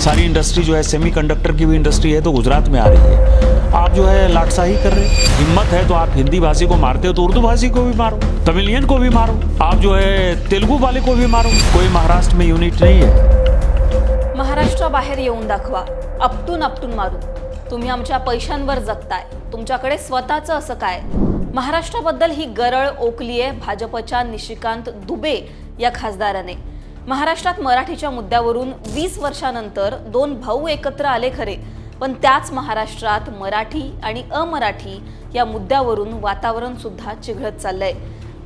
सारी इंडस्ट्री जो है सेमीकंडक्टर की भी इंडस्ट्री है तो गुजरात में आ रही है। आप जो है लाटसाही कर रहे हैं। हिम्मत है तो आप हिंदी भाषी को मारते हो तो उर्दू भाषी को भी मारो तमिलियन को भी मारो आप जो है तेलुगु वाले को भी मारो। कोई महाराष्ट्र में यूनिट नहीं है। महाराष्ट्राबाहेर येऊन दाखवा अपटून अपटून मारू तुम्ही आमच्या पैशांवर जगताय तुमच्याकडे स्वतःचं असं काय? महाराष्ट्राबद्दल ही गरळ ओकली आहे भाजपच्या निशिकांत दुबे या खासदाराने. महाराष्ट्रात मराठीच्या मुद्द्यावरून वीस वर्षानंतर दोन भाऊ एकत्र आले खरे. पण त्याच महाराष्ट्रात मराठी आणि अमराठी या मुद्द्यावरून वातावरण सुद्धा चिघळत चाललंय.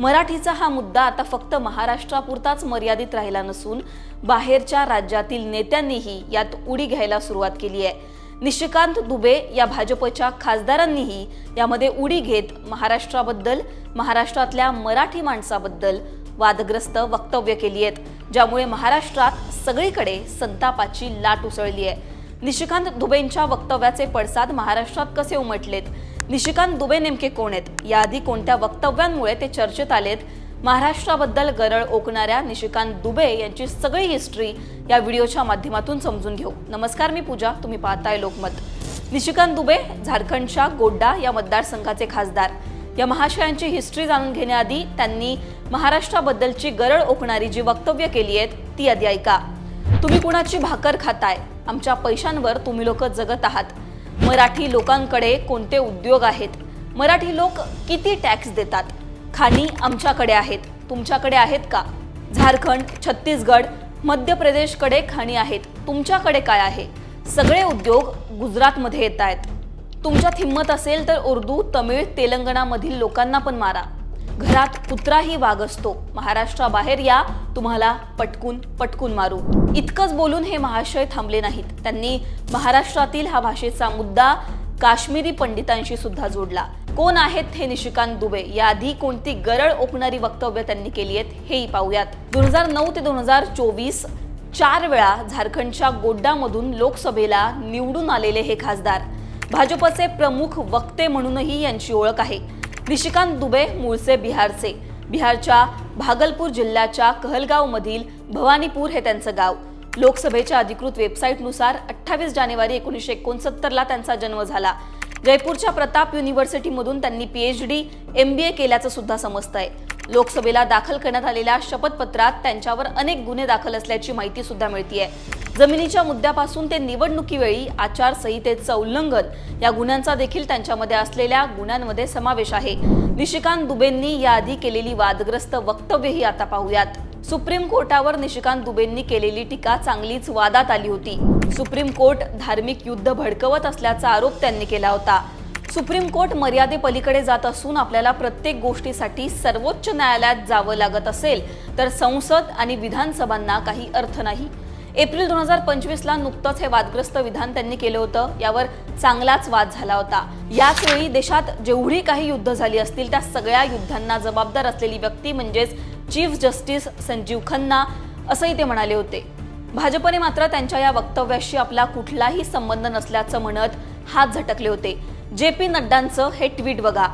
मराठीचा हा मुद्दा आता फक्त महाराष्ट्रापुरताच मर्यादित राहिला नसून बाहेरच्या राज्यातील नेत्यांनीही यात उडी घ्यायला सुरुवात केली आहे. निशिकांत दुबे या भाजपच्या खासदारांनीही यामध्ये उडी घेत महाराष्ट्राबद्दल महाराष्ट्रातल्या मराठी माणसाबद्दल वादग्रस्त वक्तव्य केली आहेत. ज्यामुळे महाराष्ट्रात सगळीकडे संतापाची लाट उसळली आहे निशिकांत दुबेंच्या वक्तव्याचे पडसाद महाराष्ट्रात कसे उमटलेत? निशिकांत दुबे नेमके कोण आहेत? याआधी कोणत्या वक्तव्यांमुळे ते चर्चेत आलेत? महाराष्ट्राबद्दल गरळ ओकणाऱ्या निशिकांत दुबे यांची सगळी हिस्ट्री या व्हिडिओच्या माध्यमातून समजून घेऊ. नमस्कार मी पूजा. तुम्ही पाहताय लोकमत. निशिकांत दुबे झारखंडच्या गोड्डा या मतदारसंघाचे खासदार. या महाशयांची हिस्ट्री जाणून घेण्याआधी त्यांनी महाराष्ट्राबद्दलची गरळ ओकणारी जी वक्तव्य केली आहेत ती आधी ऐका. तुम्ही कुणाची भाकर खाताय? आमच्या पैशांवर तुम्ही लोक जगत आहात. मराठी लोकांकडे कोणते उद्योग आहेत? मराठी लोक किती टॅक्स देतात? खाणी आमच्याकडे आहेत. तुमच्याकडे आहेत का? झारखंड छत्तीसगड मध्य प्रदेशकडे खाणी आहेत. तुमच्याकडे काय आहे? सगळे उद्योग गुजरातमध्ये येत आहेत तुमच्यात हिंमत असेल तर उर्दू तमिळ तेलंगणामधील लोकांना पण मारा. घरात कुत्राही वाघ असतो. महाराष्ट्राबाहेर या तुम्हाला पटकून पटकून मारू. इतकंच बोलून हे महाशय थांबले नाहीत. त्यांनी महाराष्ट्रातील हा भाषेचा मुद्दा काश्मीरी पंडितांशी सुद्धा जोडला. कोण आहेत हे निशिकांत दुबे? याआधी कोणती गरळ ओकणारी वक्तव्य त्यांनी केली आहेत हेही पाहूयात. दोन हजार नऊ ते दोन हजार चोवीस चार वेळा झारखंडच्या गोड्डामधून लोकसभेला निवडून आलेले हे खासदार. भाजपचे प्रमुख वक्ते म्हणूनही यांची ओळख आहे. निशिकांत दुबे मूळचे बिहारचे. बिहारच्या भागलपूर जिल्ह्याच्या कहलगावमधील भवानीपूर हे त्यांचं गाव. लोकसभेच्या अधिकृत वेबसाईटनुसार अठ्ठावीस जानेवारी एकोणीसशे एकोणसत्तरला त्यांचा जन्म झाला. जयपूरच्या प्रताप युनिव्हर्सिटीमधून त्यांनी P H D M B A केल्याचं सुद्धा समजतंय. लोकसभेला दाखल करण्यात आलेल्या शपथपत्रात त्यांच्यावर अनेक गुन्हे दाखल असल्याची माहिती सुद्धा मिळतीये. जमिनीच्या मुद्द्यापासून ते निवडणुकीवेळी आचारसंहितेचं उल्लंघन या गुन्ह्यांचा देखील त्यांच्यामध्ये असलेल्या गुन्ह्यांमध्ये समावेश आहे. निशिकांत दुबेंनी याआधी केलेली वादग्रस्त वक्तव्यही आता पाहूयात. सुप्रीम कोर्टावर निशिकांत दुबेंनी केलेली टीका चांगलीच वादात आली होती. सुप्रीम कोर्ट धार्मिक युद्ध भडकवत असल्याचा आरोप त्यांनी केला होता. सुप्रीम कोर्ट मर्यादेपलीकडे जात असून आपल्याला प्रत्येक गोष्टीसाठी सर्वोच्च न्यायालयात जावं लागत असेल तर संसद आणि विधानसभांना काही अर्थ नाही. एप्रिल दोन हजार पंचवीसला नुकतंच हे वादग्रस्त विधान त्यांनी केलं होतं. यावर चांगलाच वाद झाला होता. याच वेळी देशात जेवढी काही युद्ध झाली असतील त्या सगळ्या युद्धांना जबाबदार असलेली व्यक्ती म्हणजेच चीफ जस्टिस संजीव खन्ना असंही ते म्हणाले होते. भाजपने मात्र त्यांच्या या वक्तव्याशी आपला कुठलाही संबंध नसल्याचं म्हणत हात झटकले होते. जे पी नड्डांचं हे ट्विट बघा.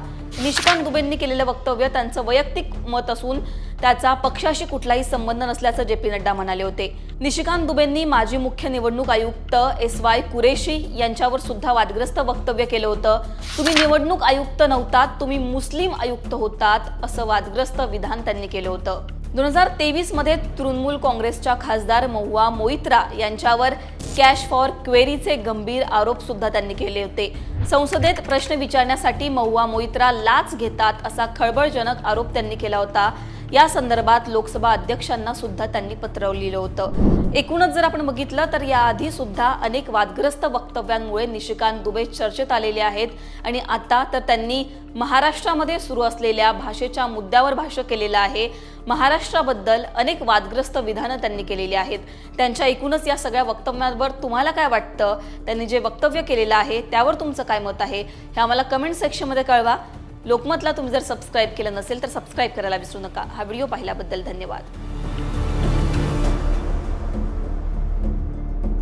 निशिकांत दुबेंनी केलेलं वक्तव्य त्यांचं वैयक्तिक मत असून त्याचा पक्षाशी कुठलाही संबंध नसल्याचं जे पी नड्डा म्हणाले होते. निशिकांत दुबेंनी माजी मुख्य निवडणूक आयुक्त एस वाय कुरेशी यांच्यावर सुद्धा वादग्रस्त वक्तव्य केलं होतं. तुम्ही निवडणूक आयुक्त नव्हतात तुम्ही मुस्लिम आयुक्त होतात असं वादग्रस्त विधान त्यांनी केलं होतं. दोन हजार तेवीसमध्ये तृणमूल काँग्रेसच्या खासदार महुआ मोइत्रा यांच्यावर कॅश फॉर क्वेरीचे गंभीर आरोप सुद्धा त्यांनी केले होते. संसदेत प्रश्न विचारण्यासाठी महुआ मोहित्रा लाच घेतात असा खळबळजनक आरोप त्यांनी केला होता. या संदर्भात लोकसभा अध्यक्षांना सुद्धा त्यांनी पत्र लिहिलं होतं. एकूणच जर आपण बघितलं तर याआधी सुद्धा अनेक वादग्रस्त वक्तव्यांमुळे निशिकांत दुबे चर्चेत आलेले आहेत आणि आता तर त्यांनी महाराष्ट्रामध्ये सुरू असलेल्या भाषेच्या मुद्द्यावर भाष्य केलेलं आहे. महाराष्ट्राबद्दल अनेक वादग्रस्त विधानं त्यांनी केलेली आहेत. त्यांच्या एकूणच या सगळ्या वक्तव्यांवर तुम्हाला काय वाटतं? त्यांनी जे वक्तव्य केलेलं आहे त्यावर तुमचं काय मत आहे? हे आम्हाला कमेंट सेक्शनमध्ये कळवा. लोकमतला तुम्ही जर सबस्क्राईब केलं नसेल तर सबस्क्राईब करायला विसरू नका. हा व्हिडिओ पाहिल्याबद्दल धन्यवाद.